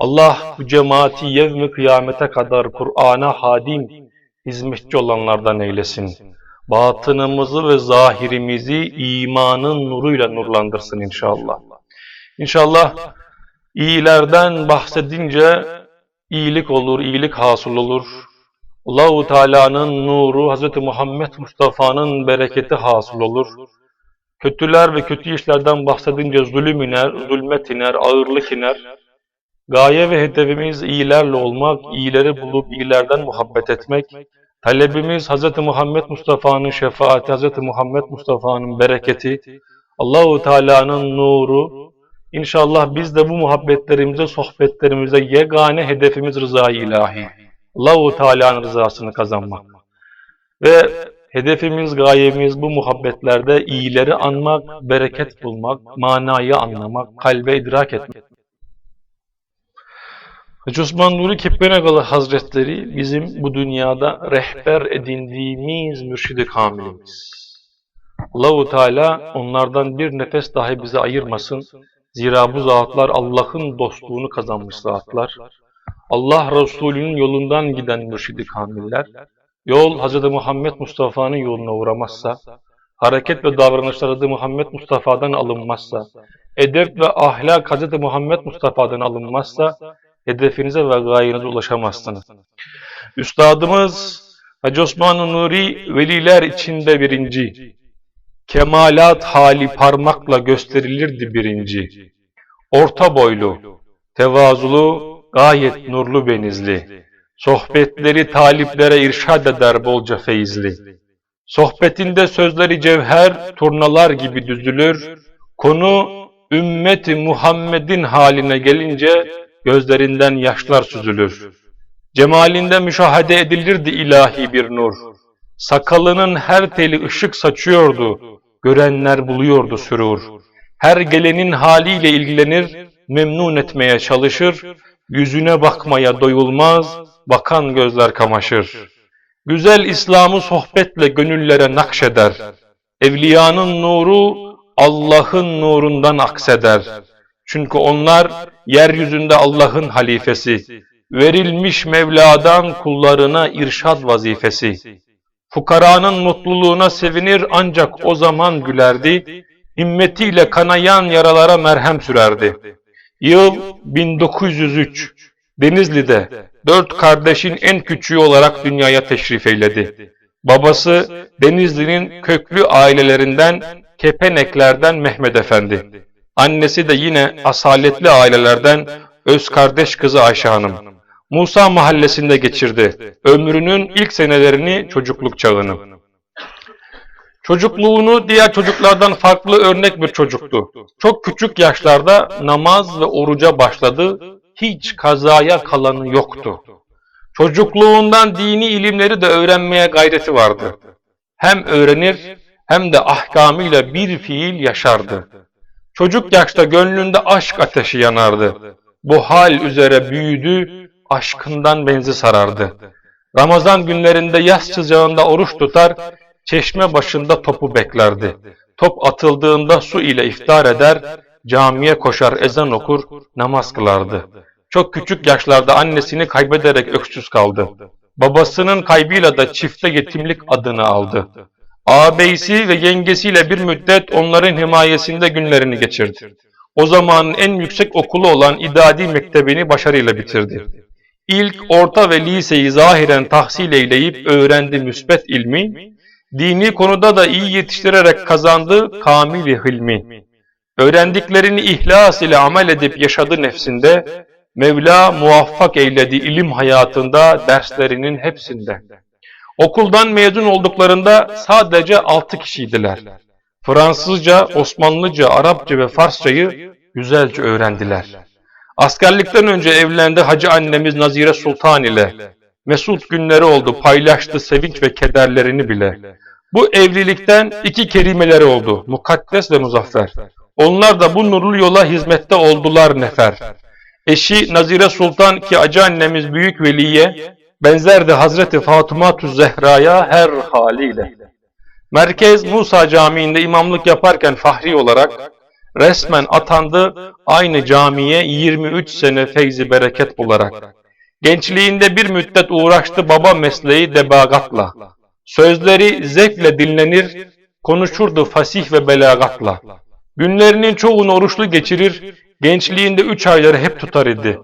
Allah bu cemaati yevmi kıyamete kadar Kur'an'a hadim, hizmetçi olanlardan eylesin. Batınımızı ve zahirimizi imanın nuruyla nurlandırsın inşallah. İnşallah iyilerden bahsedince iyilik olur, iyilik hasıl olur. Allahu Teala'nın nuru, Hz. Muhammed Mustafa'nın bereketi hasıl olur. Kötüler ve kötü işlerden bahsedince zulüm iner, zulmet iner, ağırlık iner. Gaye ve hedefimiz iyilerle olmak, iyileri bulup iyilerden muhabbet etmek. Talebimiz Hz. Muhammed Mustafa'nın şefaati, Hz. Muhammed Mustafa'nın bereketi, Allahu Teala'nın nuru. İnşallah biz de bu muhabbetlerimize, sohbetlerimize yegane hedefimiz rızayı ilahi. Allahu Teala'nın rızasını kazanmak. Ve hedefimiz, gayemiz bu muhabbetlerde iyileri anmak, bereket bulmak, manayı anlamak, kalbe idrak etmek. Hacı Osman Nuri Keppenegalı Hazretleri bizim bu dünyada rehber edindiğimiz mürşid-i kamilimiz. Allahu Teala onlardan bir nefes dahi bize ayırmasın. Zira bu zatlar Allah'ın dostluğunu kazanmış zatlar. Allah Resulü'nün yolundan giden mürşid-i kamiller. Yol Hz. Muhammed Mustafa'nın yoluna uğramazsa, hareket ve davranışlar Hz. Muhammed Mustafa'dan alınmazsa, edep ve ahlak Hz. Muhammed Mustafa'dan alınmazsa, hedefinize ve gayenize ulaşamazsınız. Üstadımız Hacı Osman Nuri veliler içinde birinci. Kemalat hali parmakla gösterilirdi birinci. Orta boylu, tevazulu, gayet nurlu benizli. Sohbetleri taliplere irşad eder bolca feyizli. Sohbetinde sözleri cevher, turnalar gibi düzülür. Konu ümmeti Muhammed'in haline gelince gözlerinden yaşlar süzülür. Cemalinde müşahede edilirdi ilahi bir nur. Sakalının her teli ışık saçıyordu, görenler buluyordu sürur. Her gelenin haliyle ilgilenir, memnun etmeye çalışır, yüzüne bakmaya doyulmaz, bakan gözler kamaşır. Güzel İslam'ı sohbetle gönüllere nakşeder. Evliyanın nuru Allah'ın nurundan akseder. Çünkü onlar yeryüzünde Allah'ın halifesi, verilmiş Mevla'dan kullarına irşad vazifesi. Fukaranın mutluluğuna sevinir ancak o zaman gülerdi, himmetiyle kanayan yaralara merhem sürerdi. Yıl 1903, Denizli'de dört kardeşin en küçüğü olarak dünyaya teşrif eyledi. Babası Denizli'nin köklü ailelerinden Kepeneklerden Mehmet Efendi. Annesi de yine asaletli ailelerden öz kardeş kızı Ayşe Hanım. Musa mahallesinde geçirdi. Ömrünün ilk senelerini çocukluk çağını. Çocukluğunu diğer çocuklardan farklı örnek bir çocuktu. Çok küçük yaşlarda namaz ve oruca başladı. Hiç kazaya kalanı yoktu. Çocukluğundan dini ilimleri de öğrenmeye gayreti vardı. Hem öğrenir hem de ahkamıyla bir fiil yaşardı. Çocuk yaşta gönlünde aşk ateşi yanardı. Bu hal üzere büyüdü, aşkından benzi sarardı. Ramazan günlerinde yaz sıcağında oruç tutar, çeşme başında topu beklerdi. Top atıldığında su ile iftar eder, camiye koşar ezan okur, namaz kılardı. Çok küçük yaşlarda annesini kaybederek öksüz kaldı. Babasının kaybıyla da çifte yetimlik adını aldı. Ağabeysi ve yengesiyle bir müddet onların himayesinde günlerini geçirdi. O zamanın en yüksek okulu olan İdadi Mektebi'ni başarıyla bitirdi. İlk, orta ve liseyi zahiren tahsil eyleyip öğrendi müsbet ilmi, dini konuda da iyi yetiştirerek kazandı kamili hilmi. Öğrendiklerini ihlas ile amel edip yaşadı nefsinde, Mevla muvaffak eyledi ilim hayatında, derslerinin hepsinde. Okuldan mezun olduklarında sadece altı kişiydiler. Fransızca, Osmanlıca, Arapça ve Farsçayı güzelce öğrendiler. Askerlikten önce evlendi hacı annemiz Nazire Sultan ile. Mesut günleri oldu, paylaştı sevinç ve kederlerini bile. Bu evlilikten iki kerimeleri oldu, mukaddes ve muzaffer. Onlar da bu nurlu yola hizmette oldular nefer. Eşi Nazire Sultan ki acı annemiz büyük veliye, benzerdi Hazreti Fatıma Zehra'ya her haliyle. Merkez Musa Camii'nde imamlık yaparken fahri olarak Resmen atandı aynı camiye 23 sene feyzi bereket bularak. Gençliğinde bir müddet uğraştı baba mesleği debagatla. Sözleri zevkle dinlenir, konuşurdu fasih ve belagatla. Günlerinin çoğunu oruçlu geçirir, gençliğinde üç ayları hep tutar idi.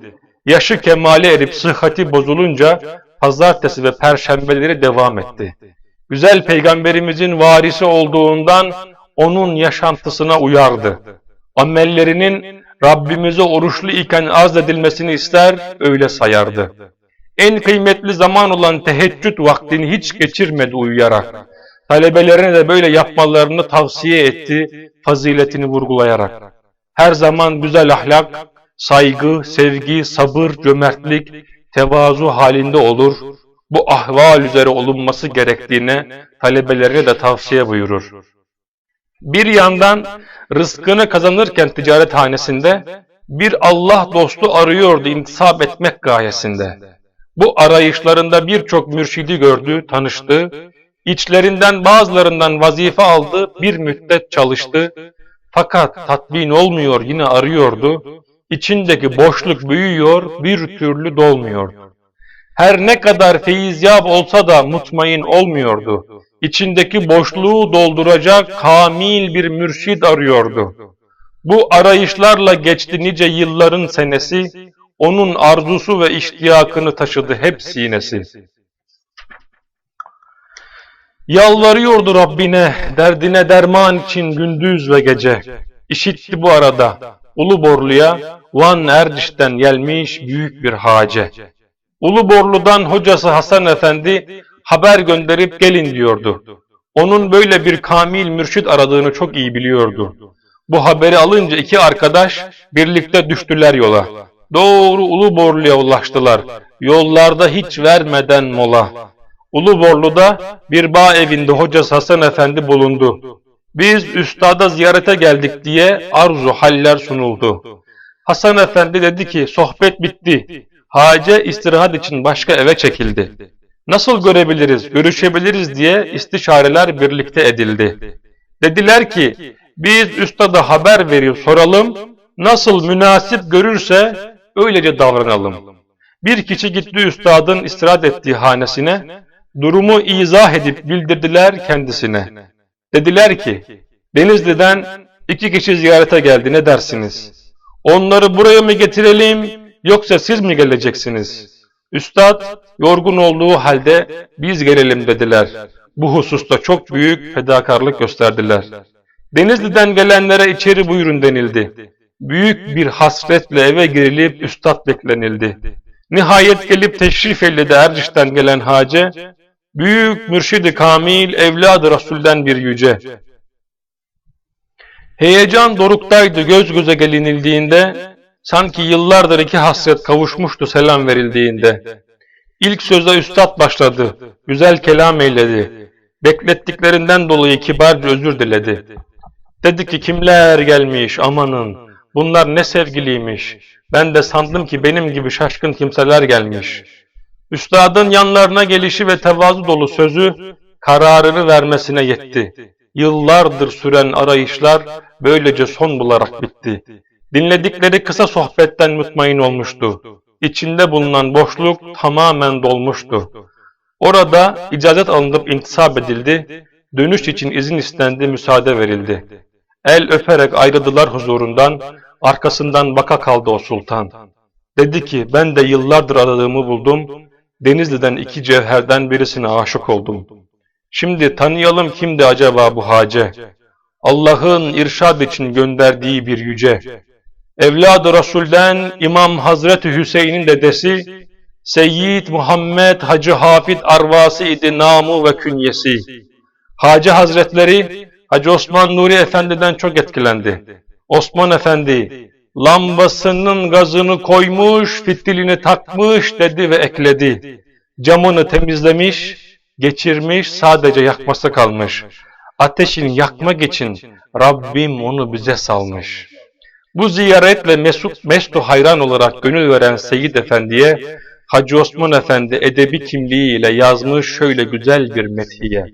Yaşı kemale erip sıhhati bozulunca pazartesi ve perşembeleri devam etti. Güzel peygamberimizin varisi olduğundan onun yaşantısına uyardı. Amellerinin Rabbimize oruçlu iken arz edilmesini ister, öyle sayardı. En kıymetli zaman olan teheccüd vaktini hiç geçirmedi uyuyarak. Talebelerine de böyle yapmalarını tavsiye etti, faziletini vurgulayarak. Her zaman güzel ahlak, saygı, sevgi, sabır, cömertlik, tevazu halinde olur. Bu ahval üzere olunması gerektiğine talebelerine de tavsiye buyurur. Bir yandan rızkını kazanırken ticarethanesinde bir Allah dostu arıyordu intisap etmek gayesinde. Bu arayışlarında birçok mürşidi gördü, tanıştı. İçlerinden bazılarından vazife aldı, bir müddet çalıştı. Fakat tatmin olmuyor, yine arıyordu. İçindeki boşluk büyüyor, bir türlü dolmuyor. Her ne kadar feyizyab olsa da mutmain olmuyordu. İçindeki boşluğu dolduracak kamil bir mürşid arıyordu. Bu arayışlarla geçti nice yılların senesi, onun arzusu ve iştiyakını taşıdı hep sinesi. Yalvarıyordu Rabbine, derdine derman için gündüz ve gece. İşitti bu arada, Uluborlu'ya, Van Erdiş'ten gelmiş büyük bir hace. Uluborlu'dan hocası Hasan Efendi haber gönderip gelin diyordu. Onun böyle bir kamil mürşit aradığını çok iyi biliyordu. Bu haberi alınca iki arkadaş birlikte düştüler yola. Doğru Uluborlu'ya ulaştılar. Yollarda hiç vermeden mola. Uluborlu'da bir bağ evinde hocası Hasan Efendi bulundu. Biz üstada ziyarete geldik diye arzu haller sunuldu. Hasan Efendi dedi ki sohbet bitti. Hace istirahat için başka eve çekildi. Nasıl görebiliriz, görüşebiliriz diye istişareler birlikte edildi. Dediler ki biz üstada haber verip soralım, nasıl münasip görürse öylece davranalım. Bir kişi gitti üstadın istirahat ettiği hanesine, durumu izah edip bildirdiler kendisine. Dediler ki, Denizli'den iki kişi ziyarete geldi ne dersiniz? Onları buraya mı getirelim yoksa siz mi geleceksiniz? Üstad yorgun olduğu halde biz gelelim dediler. Bu hususta çok büyük fedakarlık gösterdiler. Denizli'den gelenlere içeri buyurun denildi. Büyük bir hasretle eve girilip üstad beklenildi. Nihayet gelip teşrif eyledi Erciş'ten gelen hace, büyük mürşidi kamil evladı Resul'den bir yüce. Heyecan doruktaydı göz göze gelinildiğinde, sanki yıllardır iki hasret kavuşmuştu selam verildiğinde. İlk sözde üstad başladı, güzel kelam eyledi. Beklettiklerinden dolayı kibarca özür diledi. Dedi ki kimler gelmiş amanın, bunlar ne sevgiliymiş. Ben de sandım ki benim gibi şaşkın kimseler gelmiş. Üstadın yanlarına gelişi ve tevazu dolu sözü kararını vermesine yetti. Yıllardır süren arayışlar böylece son bularak bitti. Dinledikleri kısa sohbetten mutmain olmuştu. İçinde bulunan boşluk tamamen dolmuştu. Orada icazet alınıp intisap edildi, dönüş için izin istendi, müsaade verildi. El öperek ayrıldılar huzurundan, arkasından baka kaldı o sultan. Dedi ki ben de yıllardır aradığımı buldum, Denizli'den iki cevherden birisine aşık oldum. Şimdi tanıyalım kimdi acaba bu hace? Allah'ın irşad için gönderdiği bir yüce. Evladı Resul'den İmam Hazreti Hüseyin'in dedesi, Seyyid Muhammed Hacı Hafid Arvası idi namı ve künyesi. Hacı Hazretleri, Hacı Osman Nuri Efendi'den çok etkilendi. Osman Efendi, lambasının gazını koymuş, fitilini takmış dedi ve ekledi. Camını temizlemiş, geçirmiş, sadece yakması kalmış. Ateşin yakmak için Rabbim onu bize salmış. Bu ziyaretle mesut, mestu hayran olarak gönül veren Seyyid Efendi'ye Hacı Osman Efendi edebi kimliğiyle yazmış şöyle güzel bir methiye.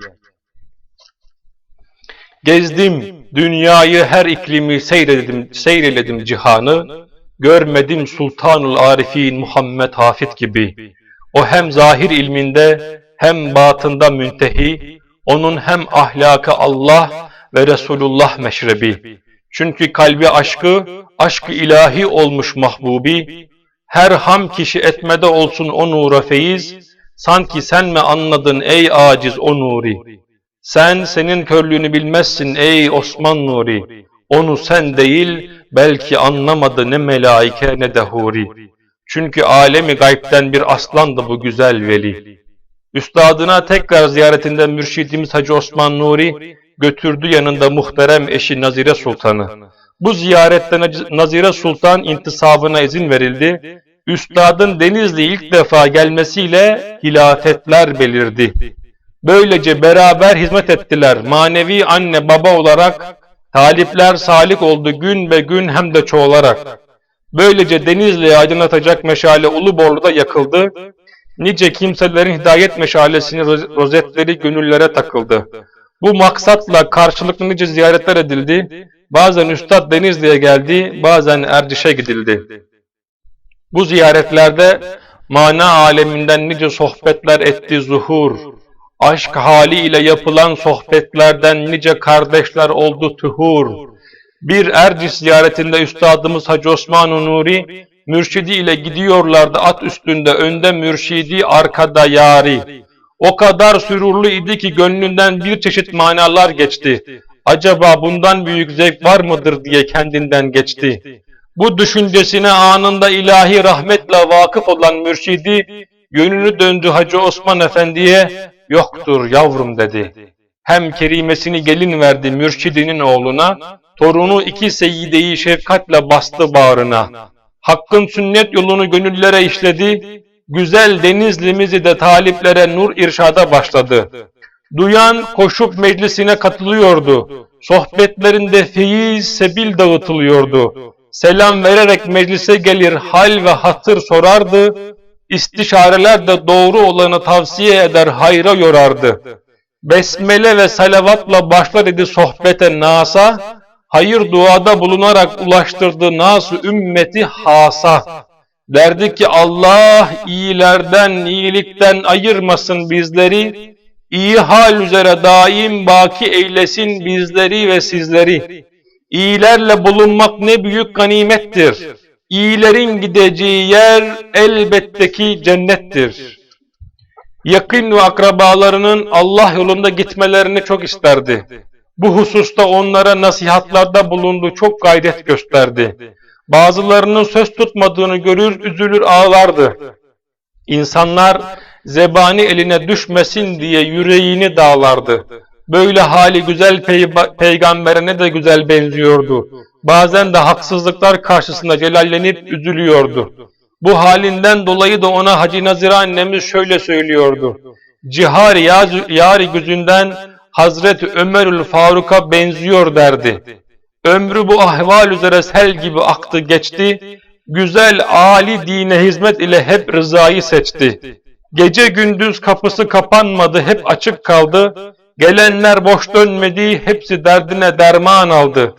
Gezdim, dünyayı her iklimi seyrededim, seyreledim cihanı, görmedim Sultanul Arifin Muhammed Hafid gibi. O hem zahir ilminde hem batında müntehi, onun hem ahlakı Allah ve Resulullah meşrebi. Çünkü kalbi aşkı, aşkı ilahi olmuş mahbubi, her ham kişi etmede olsun o nura feyiz, sanki sen mi anladın ey aciz o nuri? Sen senin körlüğünü bilmezsin ey Osman Nuri. Onu sen değil belki anlamadı ne melaike ne de huri. Çünkü alemi gaybden bir aslandı bu güzel veli. Üstadına tekrar ziyaretinden mürşidimiz Hacı Osman Nuri götürdü yanında muhterem eşi Nazire Sultan'ı. Bu ziyarette Nazire Sultan intisabına izin verildi. Üstadın Denizli ilk defa gelmesiyle hilafetler belirdi. Böylece beraber hizmet ettiler. Manevi anne baba olarak talipler salik oldu gün be gün hem de çoğalarak. Böylece Denizli'yi aydınlatacak meşale Uluborlu'da yakıldı. Nice kimselerin hidayet meşalesini rozetleri gönüllere takıldı. Bu maksatla karşılıklı nice ziyaretler edildi. Bazen Üstad Denizli'ye geldi, bazen Erciş'e gidildi. Bu ziyaretlerde mana aleminden nice sohbetler etti zuhur. Aşk haliyle yapılan sohbetlerden nice kardeşler oldu tuhur. Bir Erciş ziyaretinde Üstadımız Hacı osman Nuri, mürşidi ile gidiyorlardı at üstünde, önde mürşidi, arkada yari. O kadar sürurlu idi ki gönlünden bir çeşit manalar geçti. Acaba bundan büyük zevk var mıdır diye kendinden geçti. Bu düşüncesine anında ilahi rahmetle vakıf olan mürşidi, yönünü döndü Hacı Osman Efendi'ye, yoktur yavrum dedi. Hem kerimesini gelin verdi mürşidinin oğluna, torunu iki seyyideyi şefkatle bastı bağrına. Hakkın sünnet yolunu gönüllere işledi, güzel denizlimizi de taliplere nur irşada başladı. Duyan koşup meclisine katılıyordu. Sohbetlerinde feyiz sebil dağıtılıyordu. Selam vererek meclise gelir hal ve hatır sorardı. İstişareler de doğru olanı tavsiye eder hayra yorardı. Besmele ve salavatla başlar idi sohbete nasa, hayır duada bulunarak ulaştırdı nasu ümmeti hasa. Derdi ki Allah iyilerden, iyilikten ayırmasın bizleri, iyi hal üzere daim baki eylesin bizleri ve sizleri. İyilerle bulunmak ne büyük ganimettir. İyilerin gideceği yer elbette ki cennettir. Yakın ve akrabalarının Allah yolunda gitmelerini çok isterdi. Bu hususta onlara nasihatlarda bulundu, çok gayret gösterdi. Bazılarının söz tutmadığını görür, üzülür, ağlardı. İnsanlar zebani eline düşmesin diye yüreğini dağlardı. Böyle hali güzel pey peygamberine de güzel benziyordu. Bazen de haksızlıklar karşısında celallenip üzülüyordu. Bu halinden dolayı da ona Hacı Nazire annemiz şöyle söylüyordu. Cihar yari gözünden Hazreti Ömerül Faruk'a benziyor derdi. Ömrü bu ahval üzere sel gibi aktı geçti. Güzel âli dine hizmet ile hep rızayı seçti. Gece gündüz kapısı kapanmadı, hep açık kaldı. Gelenler boş dönmedi, hepsi derdine derman aldı.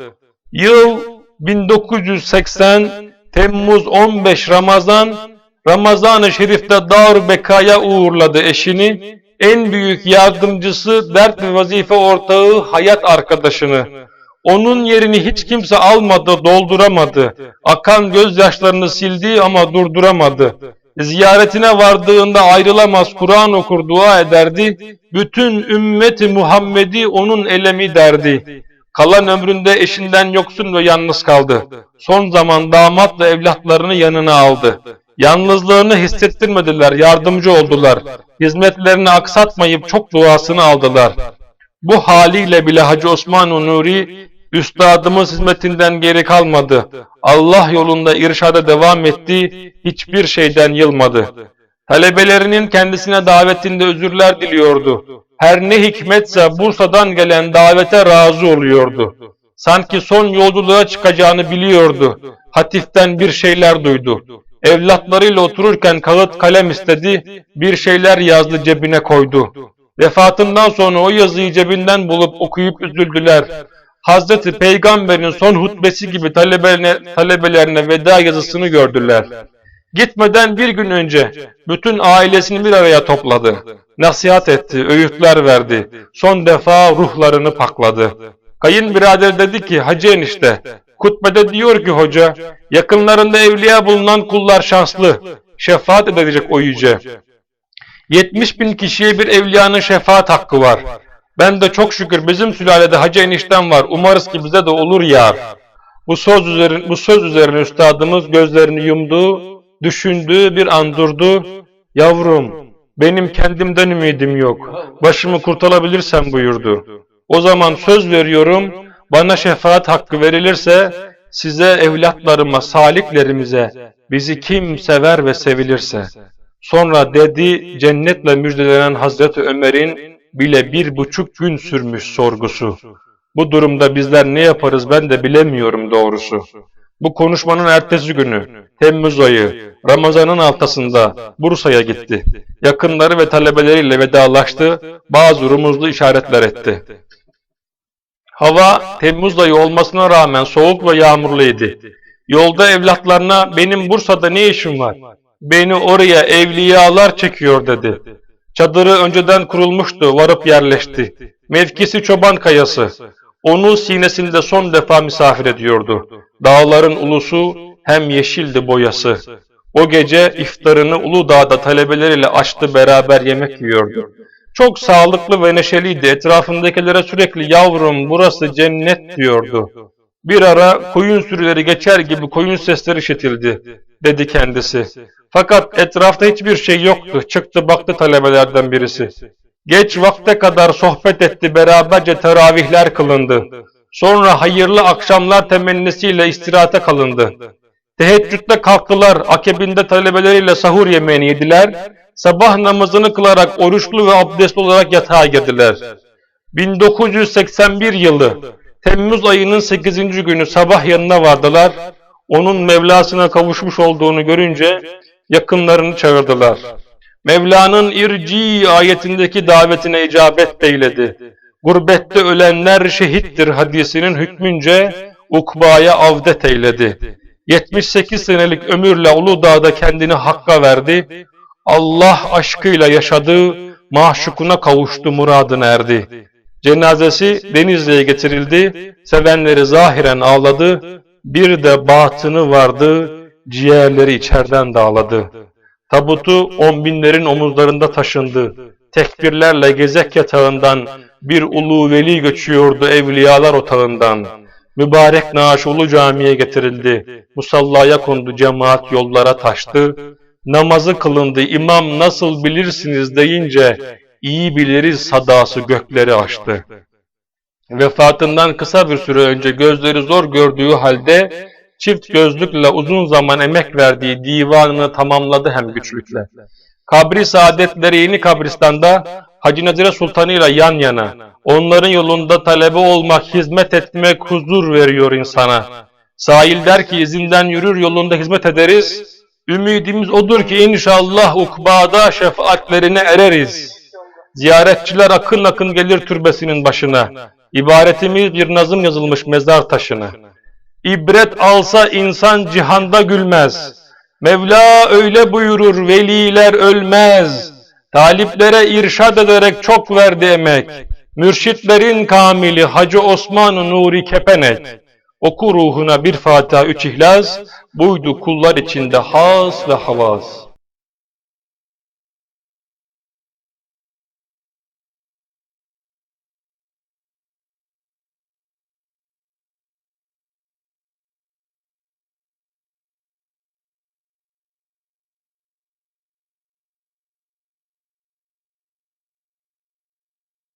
Yıl 1980 Temmuz 15 Ramazan Ramazan-ı Şerif'te Dar Beka'ya uğurladı eşini. En büyük yardımcısı, dert ve vazife ortağı, hayat arkadaşını. Onun yerini hiç kimse almadı, dolduramadı. Akan gözyaşlarını sildi ama durduramadı. Ziyaretine vardığında ayrılamaz Kur'an okur dua ederdi. Bütün ümmeti Muhammed'i onun elemi derdi. Kalan ömründe eşinden yoksun ve yalnız kaldı. Son zaman damat ve evlatlarını yanına aldı. Yalnızlığını hissettirmediler, yardımcı oldular. Hizmetlerini aksatmayıp çok duasını aldılar. Bu haliyle bile Hacı Osman Nuri, Üstadımız hizmetinden geri kalmadı. Allah yolunda irşada devam etti, hiçbir şeyden yılmadı. Talebelerinin kendisine davetinde özürler diliyordu. Her ne hikmetse Bursa'dan gelen davete razı oluyordu. Sanki son yolculuğa çıkacağını biliyordu. Hatiften bir şeyler duydu. Evlatlarıyla otururken kağıt kalem istedi, bir şeyler yazdı cebine koydu. Vefatından sonra o yazıyı cebinden bulup okuyup üzüldüler. Hazreti Peygamber'in son hutbesi gibi talebelerine, talebelerine veda yazısını gördüler. Gitmeden bir gün önce bütün ailesini bir araya topladı. Nasihat etti, öğütler verdi. Son defa ruhlarını pakladı. Kayınbirader dedi ki Hacı enişte, kutbede diyor ki hoca, yakınlarında evliya bulunan kullar şanslı, şefaat edecek o yüce. 70 bin kişiye bir evliyanın şefaat hakkı var. Ben de çok şükür bizim sülalede hacı eniştem var. Umarız ki bize de olur yar. Bu söz üzerine, bu söz üzerine üstadımız gözlerini yumdu, düşündü, bir an durdu. Yavrum, benim kendimden ümidim yok. Başımı kurtarabilirsem buyurdu. O zaman söz veriyorum, bana şefaat hakkı verilirse, size evlatlarıma, saliklerimize, bizi kim sever ve sevilirse. Sonra dedi cennetle müjdelenen Hazreti Ömer'in bile bir buçuk gün sürmüş sorgusu. Bu durumda bizler ne yaparız ben de bilemiyorum doğrusu. Bu konuşmanın ertesi günü Temmuz ayı Ramazan'ın altasında Bursa'ya gitti. Yakınları ve talebeleriyle vedalaştı, bazı rumuzlu işaretler etti. Hava Temmuz ayı olmasına rağmen soğuk ve yağmurluydu. Yolda evlatlarına benim Bursa'da ne işim var? Beni oraya evliyalar çekiyor dedi. Çadırı önceden kurulmuştu, varıp yerleşti. Mevkisi çoban kayası. Onu sinesinde son defa misafir ediyordu. Dağların ulusu hem yeşildi boyası. O gece iftarını Uludağ'da talebeleriyle açtı beraber yemek yiyordu. Çok sağlıklı ve neşeliydi. Etrafındakilere sürekli yavrum burası cennet diyordu. Bir ara koyun sürüleri geçer gibi koyun sesleri işitildi, dedi kendisi. Fakat etrafta hiçbir şey yoktu. Çıktı baktı talebelerden birisi. Geç vakte kadar sohbet etti, beraberce teravihler kılındı. Sonra hayırlı akşamlar temennisiyle istirahate kalındı. Teheccüde kalktılar, akabinde talebeleriyle sahur yemeğini yediler. Sabah namazını kılarak oruçlu ve abdestli olarak yatağa girdiler. 1981 yılı Temmuz ayının 8. günü sabah yanına vardılar. Onun Mevlasına kavuşmuş olduğunu görünce yakınlarını çağırdılar. Mevla'nın irci ayetindeki davetine icabet eyledi. Gurbette ölenler şehittir hadisinin hükmünce ukbaya avdet eyledi. 78 senelik ömürle Uludağ'da kendini Hakk'a verdi. Allah aşkıyla yaşadı, mahşukuna kavuştu muradına erdi. Cenazesi Denizli'ye getirildi, sevenleri zahiren ağladı, bir de batını vardı, ciğerleri içerden dağladı. Tabutu on binlerin omuzlarında taşındı. Tekbirlerle gezek yatağından bir ulu veli göçüyordu evliyalar otağından. Mübarek naaş ulu camiye getirildi. Musallaya kondu cemaat yollara taştı. Namazı kılındı imam nasıl bilirsiniz deyince iyi biliriz sadası gökleri açtı. Vefatından kısa bir süre önce gözleri zor gördüğü halde çift gözlükle uzun zaman emek verdiği divanını tamamladı hem güçlükle. Kabri saadetleri yeni kabristanda Hacı Nadire Sultanı ile yan yana. Onların yolunda talebe olmak, hizmet etmek huzur veriyor insana. Sahil der ki izinden yürür yolunda hizmet ederiz. Ümidimiz odur ki inşallah ukbada şefaatlerine ereriz. Ziyaretçiler akın akın gelir türbesinin başına. İbaretimiz bir nazım yazılmış mezar taşına. İbret alsa insan cihanda gülmez. Mevla öyle buyurur veliler ölmez. Taliplere irşad ederek çok verdi emek. Mürşitlerin kamili Hacı Osman Nuri Kepenek. Oku ruhuna bir Fatiha üç ihlas, buydu kullar içinde has ve havas.